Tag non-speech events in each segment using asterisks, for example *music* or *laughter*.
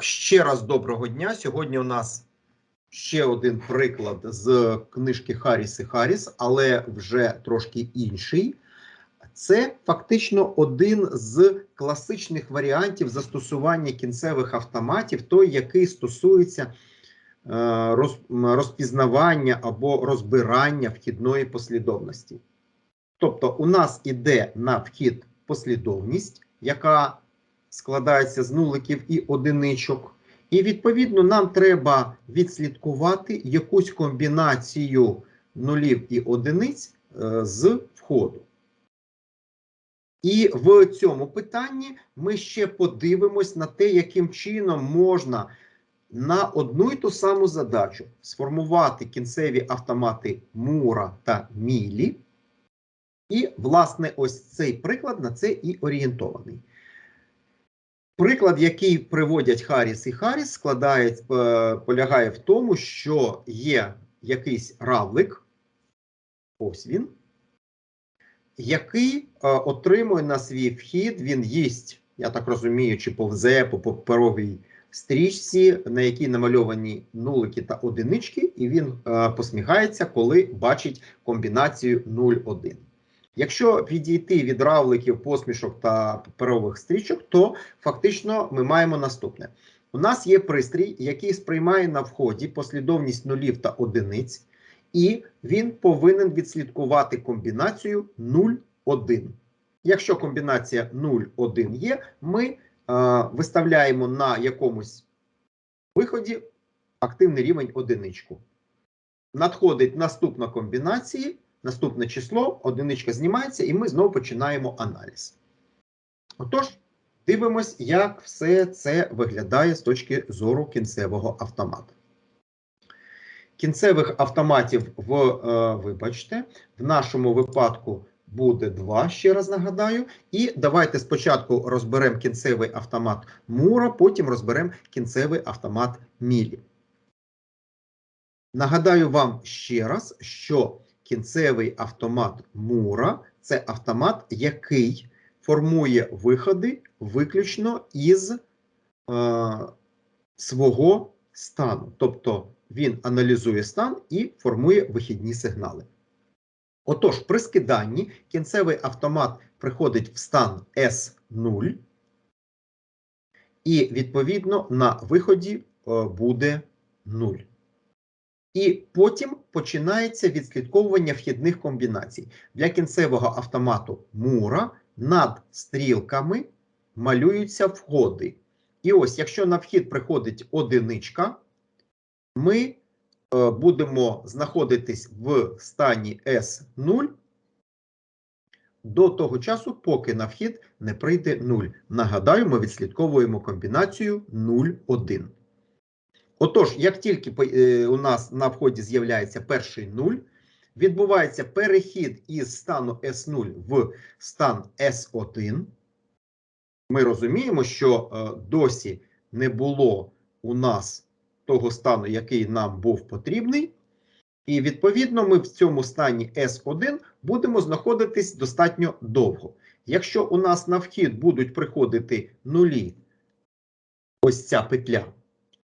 Ще раз доброго дня. Сьогодні у нас ще один приклад з книжки Харріс і Харріс, але вже трошки інший. Це фактично один з класичних варіантів застосування кінцевих автоматів, той, який стосується е, розпізнавання або розбирання вхідної послідовності. Тобто, у нас іде на вхід послідовність, яка складається з нуликів і одиничок. І відповідно нам треба відслідкувати якусь комбінацію нулів і одиниць е, з входу. І в цьому питанні ми ще подивимось на те, яким чином можна на одну і ту саму задачу сформувати кінцеві автомати Мура та Мілі. І, власне, ось цей приклад на це і орієнтований. Приклад, який приводять Харріс і Харріс, складає, е, полягає в тому, що є якийсь равлик, ось він, який е, отримує на свій вхід, він їсть, я так розумію, чи повзе по паперовій стрічці, на якій намальовані нулики та одинички, і він е, посміхається, коли бачить комбінацію 0-1. Якщо відійти від равликів, посмішок та паперових стрічок, то фактично ми маємо наступне: у нас є пристрій, який сприймає на вході послідовність нулів та одиниць, і він повинен відслідкувати комбінацію 0-1. Якщо комбінація 0-1 є, ми е, виставляємо на якомусь виході активний рівень одиничку. Надходить наступна комбінація, наступне число, одиничка знімається, і ми знову починаємо аналіз. Отож, дивимось, як все це виглядає з точки зору кінцевого автомата. Кінцевих автоматів в, е, вибачте, в нашому випадку буде два, ще раз нагадаю. І давайте спочатку розберемо кінцевий автомат Мура, потім розберемо кінцевий автомат Мілі. Нагадаю вам ще раз, що кінцевий автомат Мура це автомат, який формує виходи виключно із е, свого стану. Тобто він аналізує стан і формує вихідні сигнали. Отож, при скиданні кінцевий автомат приходить в стан S0, і відповідно на виході е, буде 0. І потім починається відслідковування вхідних комбінацій. Для кінцевого автомату Мура над стрілками малюються входи. І ось, якщо на вхід приходить одиничка, ми е, будемо знаходитись в стані S0 до того часу, поки на вхід не прийде 0. Нагадаю, ми відслідковуємо комбінацію 0-1. Отож, як тільки е, у нас на вході з'являється перший 0, відбувається перехід із стану S0 в стан S1. Ми розуміємо, що е, досі не було у нас того стану, який нам був потрібний. І відповідно ми в цьому стані S1 будемо знаходитись достатньо довго. Якщо у нас на вхід будуть приходити нулі, ось ця петля,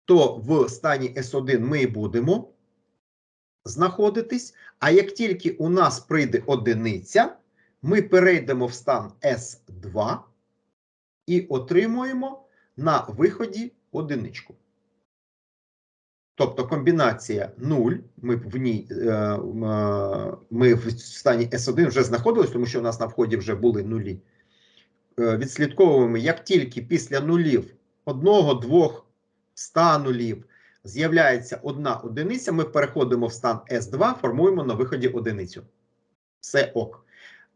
то в стані S1 ми будемо знаходитись. А як тільки у нас прийде одиниця, ми перейдемо в стан S2 і отримуємо на виході одиничку. Тобто комбінація 0, ми в ній е, е, ми в стані S1 вже знаходились, тому що у нас на вході вже були нулі. Е, відслідковуємо, як тільки після нулів одного, двох, ста нулів з'являється одна одиниця, ми переходимо в стан S2, формуємо на виході одиницю. Все ок.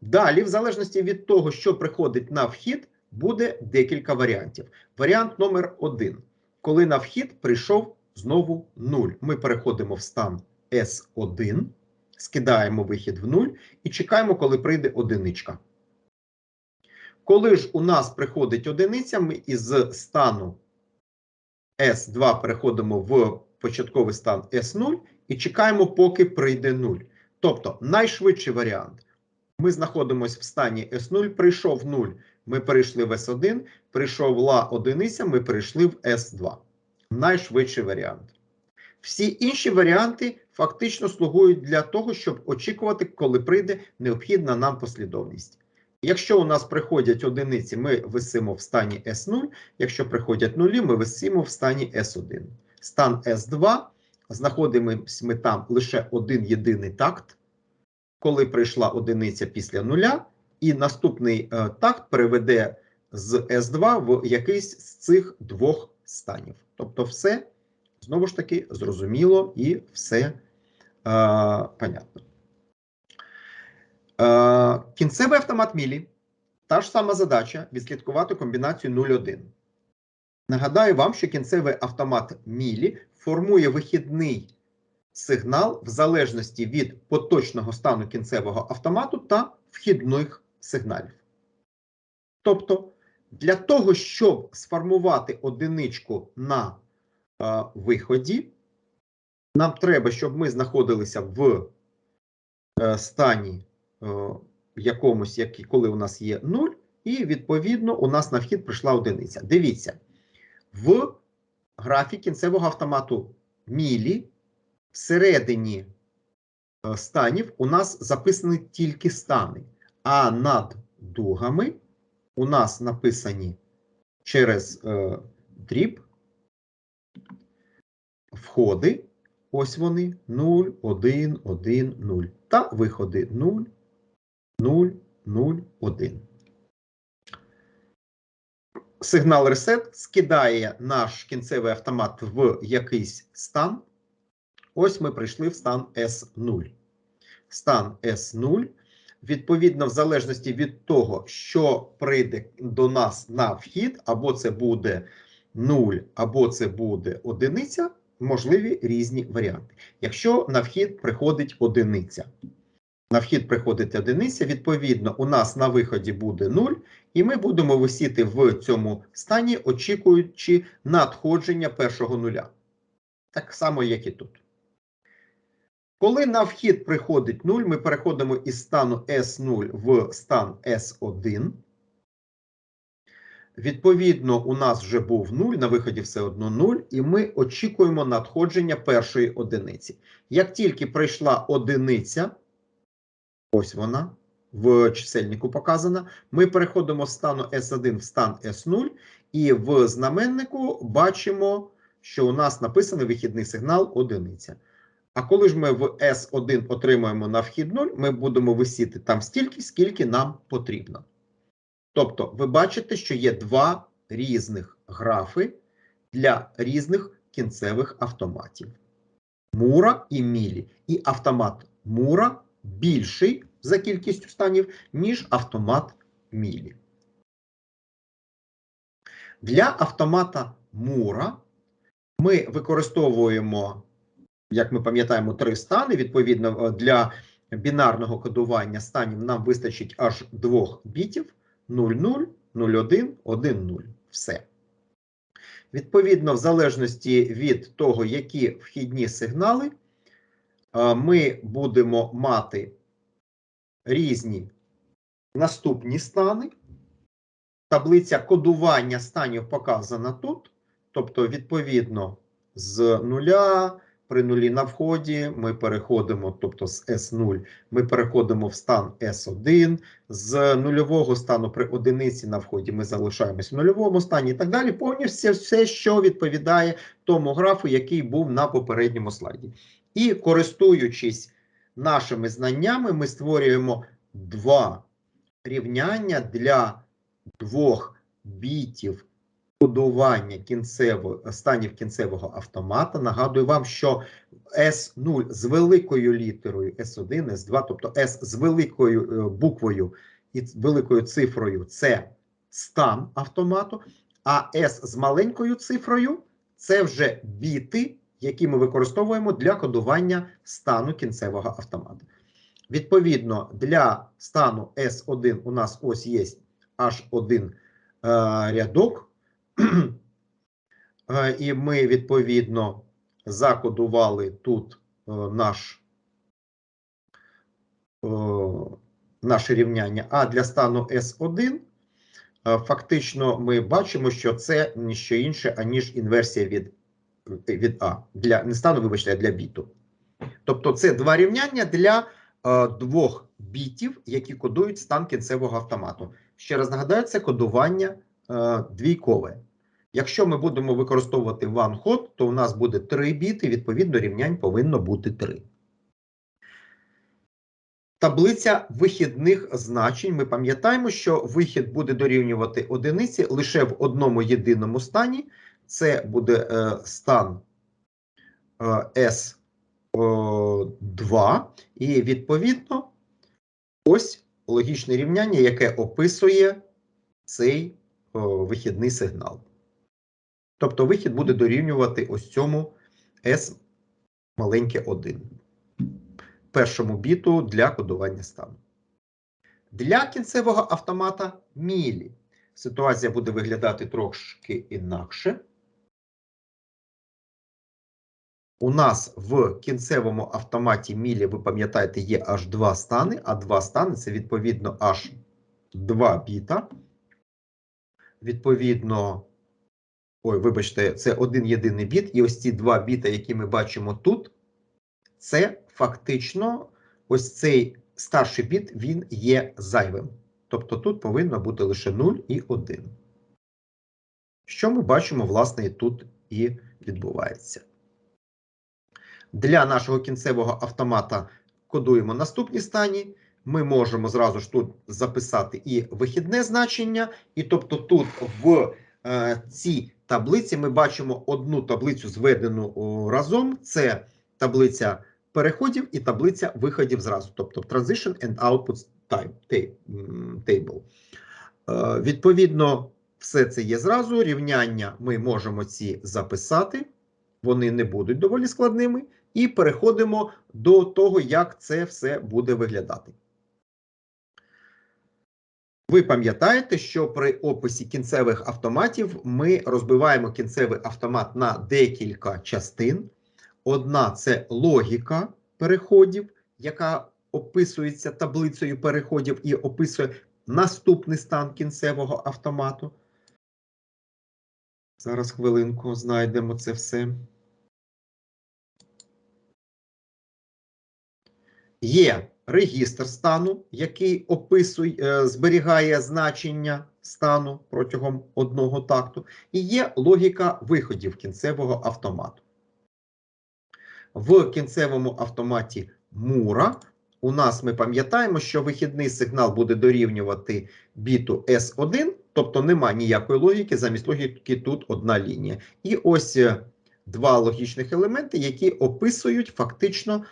Далі, в залежності від того, що приходить на вхід, буде декілька варіантів. Варіант номер один. Коли на вхід прийшов знову 0. Ми переходимо в стан S1, скидаємо вихід в 0 і чекаємо, коли прийде одиничка. Коли ж у нас приходить одиниця, ми із стану S2 переходимо в початковий стан S0 і чекаємо, поки прийде 0. Тобто найшвидший варіант. Ми знаходимося в стані S0, прийшов 0, ми перейшли в S1, прийшов прийшла одиниця, ми перейшли в S2. Найшвидший варіант. Всі інші варіанти фактично слугують для того, щоб очікувати, коли прийде необхідна нам послідовність. Якщо у нас приходять одиниці, ми висимо в стані S0. Якщо приходять нулі, ми висимо в стані S1. Стан S2 знаходимося ми там лише один єдиний такт, коли прийшла одиниця після нуля, і наступний е, такт переведе з S2 в якийсь з цих двох станів. Тобто, все знову ж таки зрозуміло і все е, понятно. Е, кінцевий автомат Мілі. Та ж сама задача відслідкувати комбінацію 0,1. Нагадаю вам, що кінцевий автомат Мілі формує вихідний сигнал в залежності від поточного стану кінцевого автомату та вхідних сигналів. Тобто, для того, щоб сформувати одиничку на е, виході, нам треба, щоб ми знаходилися в е, стані якомусь, як, коли у нас є 0, і відповідно у нас на вхід прийшла одиниця. Дивіться, в графі кінцевого автомату Мілі всередині е, станів у нас записані тільки стани, а над дугами у нас написані через е, дріб входи. Ось вони 0, 1, 1, 0. Та виходи 0, 0, 0, 1. Сигнал ресет скидає наш кінцевий автомат в якийсь стан. Ось ми прийшли в стан S0. Стан S0. Відповідно, в залежності від того, що прийде до нас на вхід, або це буде 0, або це буде одиниця, можливі різні варіанти. Якщо на вхід приходить одиниця, на вхід приходить одиниця, відповідно, у нас на виході буде 0, і ми будемо висіти в цьому стані, очікуючи надходження першого нуля. Так само, як і тут. Коли на вхід приходить 0, ми переходимо із стану S0 в стан S1. Відповідно, у нас вже був 0, на виході все одно 0, і ми очікуємо надходження першої одиниці. Як тільки прийшла одиниця, ось вона в чисельнику показана, ми переходимо з стану S1 в стан S0, і в знаменнику бачимо, що у нас написаний вихідний сигнал одиниця. А коли ж ми в S1 отримаємо на вхід 0, ми будемо висіти там стільки, скільки нам потрібно. Тобто, ви бачите, що є два різних графи для різних кінцевих автоматів. Мура і Мілі. І автомат Мура більший за кількістю станів, ніж автомат Мілі. Для автомата Мура ми використовуємо, як ми пам'ятаємо, три стани. Відповідно, для бінарного кодування станів нам вистачить аж двох бітів. 0,0, 0,1, 1,0. Все. Відповідно, в залежності від того, які вхідні сигнали, ми будемо мати різні наступні стани. Таблиця кодування станів показана тут. Тобто, відповідно, з нуля при нулі на вході ми переходимо, тобто з S0, ми переходимо в стан S1, з нульового стану при одиниці на вході ми залишаємось в нульовому стані і так далі. Повністю все, що відповідає тому графу, який був на попередньому слайді. І користуючись нашими знаннями, ми створюємо два рівняння для двох бітів кодування кінцевого станів кінцевого автомата. Нагадую вам, що S0 з великою літерою S1, S2, тобто S з великою е, буквою і великою цифрою це стан автомату, а S з маленькою цифрою це вже біти, які ми використовуємо для кодування стану кінцевого автомата. Відповідно, для стану S1 у нас ось є аж один е, рядок. *clears throat* І ми відповідно закодували тут е, наш, е, наше рівняння. А для стану S1 е, фактично ми бачимо, що це не що інше, аніж інверсія від, від А. Для, не стану, вибачте, а для біту. Тобто це два рівняння для е, двох бітів, які кодують стан кінцевого автомату. Ще раз нагадаю, це кодування е, двійкове. Якщо ми будемо використовувати one hot, то у нас буде 3 біти, відповідно, рівнянь повинно бути 3. Таблиця вихідних значень. Ми пам'ятаємо, що вихід буде дорівнювати одиниці лише в одному єдиному стані. Це буде е, стан е, S2, і відповідно ось логічне рівняння, яке описує цей вихідний сигнал. Тобто вихід буде дорівнювати ось цьому S маленьке 1 першому біту для кодування стану. Для кінцевого автомата мілі ситуація буде виглядати трошки інакше. У нас в кінцевому автоматі мілі, ви пам'ятаєте, є аж два стани, а два стани це відповідно аж два біта. Відповідно, ой, вибачте, це один єдиний біт, і ось ці два біта, які ми бачимо тут, це фактично ось цей старший біт, він є зайвим. Тобто тут повинно бути лише 0 і 1. Що ми бачимо, власне, і тут і відбувається. Для нашого кінцевого автомата кодуємо наступні стані. Ми можемо зразу ж тут записати і вихідне значення, і тобто тут в е, цій таблиці ми бачимо одну таблицю зведену о, разом. Це таблиця переходів і таблиця виходів зразу, тобто Transition and Output Table. Е, відповідно, все це є зразу. Рівняння ми можемо ці записати, вони не будуть доволі складними. І переходимо до того, як це все буде виглядати. Ви пам'ятаєте, що при описі кінцевих автоматів ми розбиваємо кінцевий автомат на декілька частин. Одна це логіка переходів, яка описується таблицею переходів і описує наступний стан кінцевого автомату. Зараз хвилинку знайдемо це все. Є регістр стану, який описує, е, зберігає значення стану протягом одного такту, і є логіка виходів кінцевого автомату. В кінцевому автоматі Мура у нас ми пам'ятаємо, що вихідний сигнал буде дорівнювати біту S1, тобто нема ніякої логіки, замість логіки тут одна лінія. І ось е, два логічних елементи, які описують фактично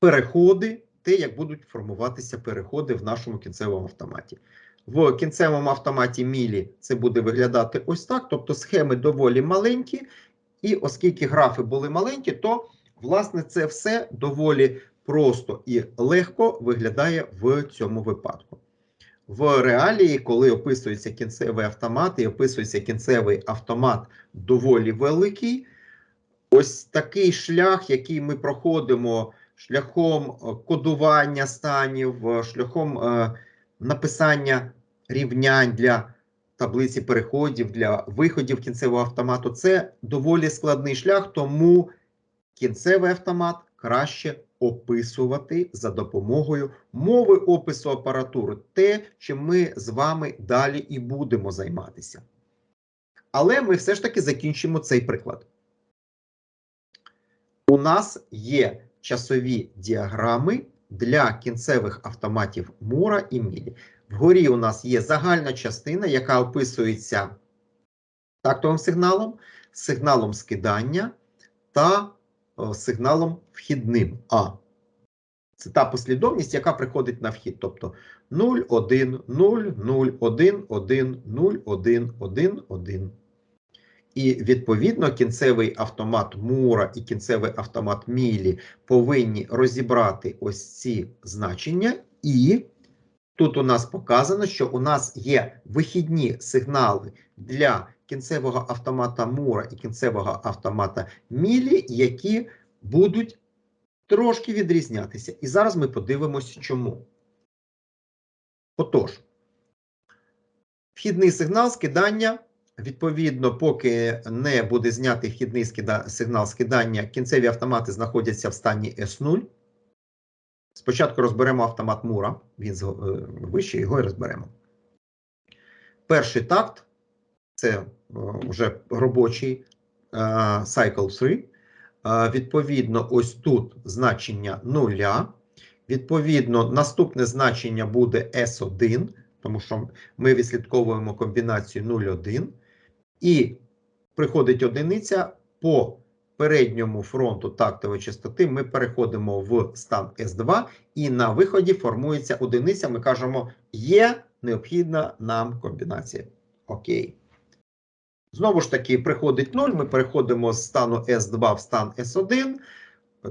переходи, те, як будуть формуватися переходи в нашому кінцевому автоматі. В кінцевому автоматі Мілі це буде виглядати ось так. Тобто схеми доволі маленькі, і оскільки графи були маленькі, то власне це все доволі просто і легко виглядає в цьому випадку. В реалії, коли описується кінцевий автомат і описується кінцевий автомат доволі великий, ось такий шлях, який ми проходимо шляхом е, кодування станів, е, шляхом е, написання рівнянь для таблиці переходів, для виходів кінцевого автомату. Це доволі складний шлях, тому кінцевий автомат краще описувати за допомогою мови опису апаратури, те, чим ми з вами далі і будемо займатися. Але ми все ж таки закінчимо цей приклад. У нас є часові діаграми для кінцевих автоматів Мура і Мілі. Вгорі у нас є загальна частина, яка описується тактовим сигналом, сигналом скидання та сигналом вхідним А. Це та послідовність, яка приходить на вхід. Тобто 0, 1, 0, 0, 1, 1, 0, 1, 1, 1. І відповідно кінцевий автомат Мура і кінцевий автомат Мілі повинні розібрати ось ці значення. І тут у нас показано, що у нас є вихідні сигнали для кінцевого автомата Мура і кінцевого автомата Мілі, які будуть трошки відрізнятися. І зараз ми подивимося, чому. Отож, Вхідний сигнал скидання. Відповідно, поки не буде знятий вхідний скида- сигнал скидання, кінцеві автомати знаходяться в стані S0. Спочатку розберемо автомат Мура, він е, вище, його і розберемо. Перший такт це е, вже робочий е, Cycle 3. Е, Відповідно, ось тут значення нуля. Відповідно, наступне значення буде S1, тому що ми відслідковуємо комбінацію 0,1. І приходить одиниця по передньому фронту тактової частоти. Ми переходимо в стан S2, і на виході формується одиниця. Ми кажемо, є необхідна нам комбінація. Окей. Знову ж таки, приходить 0, ми переходимо з стану S2 в стан S1.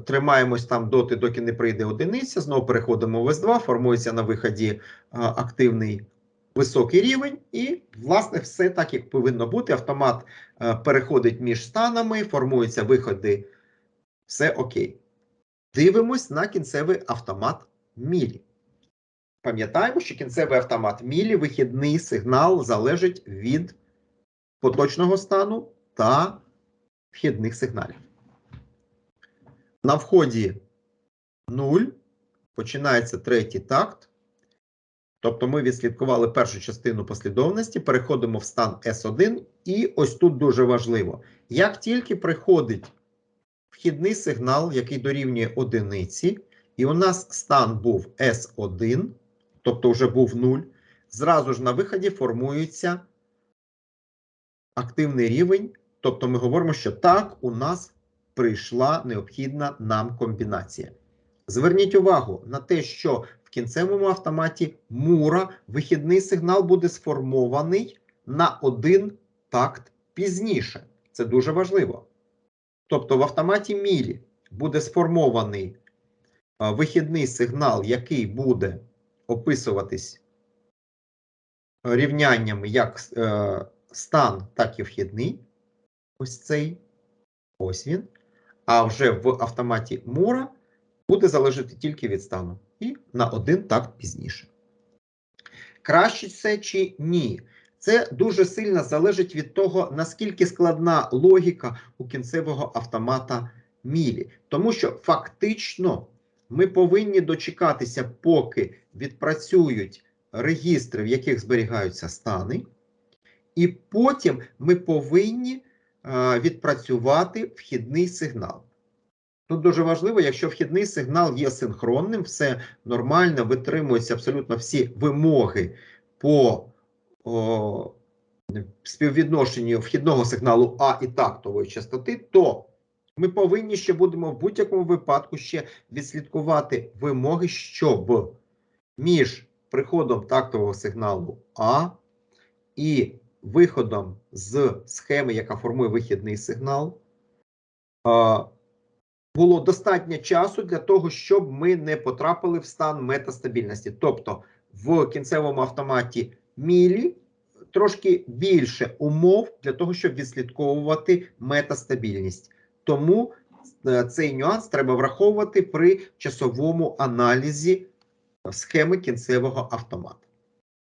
Тримаємось там доти, доки не прийде одиниця. Знову переходимо в S2, формується на виході активний високий рівень, і, власне, все так, як повинно бути. Автомат е, переходить між станами, формуються виходи. Все окей. Дивимось на кінцевий автомат Мілі. Пам'ятаємо, що кінцевий автомат Мілі, вихідний сигнал залежить від поточного стану та вхідних сигналів. На вході 0 починається третій такт. Тобто ми відслідкували першу частину послідовності, переходимо в стан S1, і ось тут дуже важливо. Як тільки приходить вхідний сигнал, який дорівнює одиниці, і у нас стан був S1, тобто вже був 0, зразу ж на виході формується активний рівень. Тобто ми говоримо, що так, у нас прийшла необхідна нам комбінація. Зверніть увагу на те, що в кінцевому автоматі Мура вихідний сигнал буде сформований на один такт пізніше. Це дуже важливо. Тобто в автоматі Мілі буде сформований вихідний сигнал, який буде описуватись рівняннями як е, стан, так і вхідний. Ось цей. Ось він. А вже в автоматі Мура буде залежати тільки від стану. І на один такт пізніше. Краще це чи ні? Це дуже сильно залежить від того, наскільки складна логіка у кінцевого автомата Мілі. Тому що фактично ми повинні дочекатися, поки відпрацюють регістри, в яких зберігаються стани, і потім ми повинні е, відпрацювати вхідний сигнал. Тут дуже важливо, якщо вхідний сигнал є синхронним, все нормально, витримуються абсолютно всі вимоги по о, співвідношенню вхідного сигналу А і тактової частоти, то ми повинні ще будемо в будь-якому випадку ще відслідкувати вимоги, щоб між приходом тактового сигналу А і виходом з схеми, яка формує вихідний сигнал, було достатньо часу для того, щоб ми не потрапили в стан метастабільності. Тобто в кінцевому автоматі мілі трошки більше умов для того, щоб відслідковувати метастабільність. Тому е, цей нюанс треба враховувати при часовому аналізі схеми кінцевого автомата.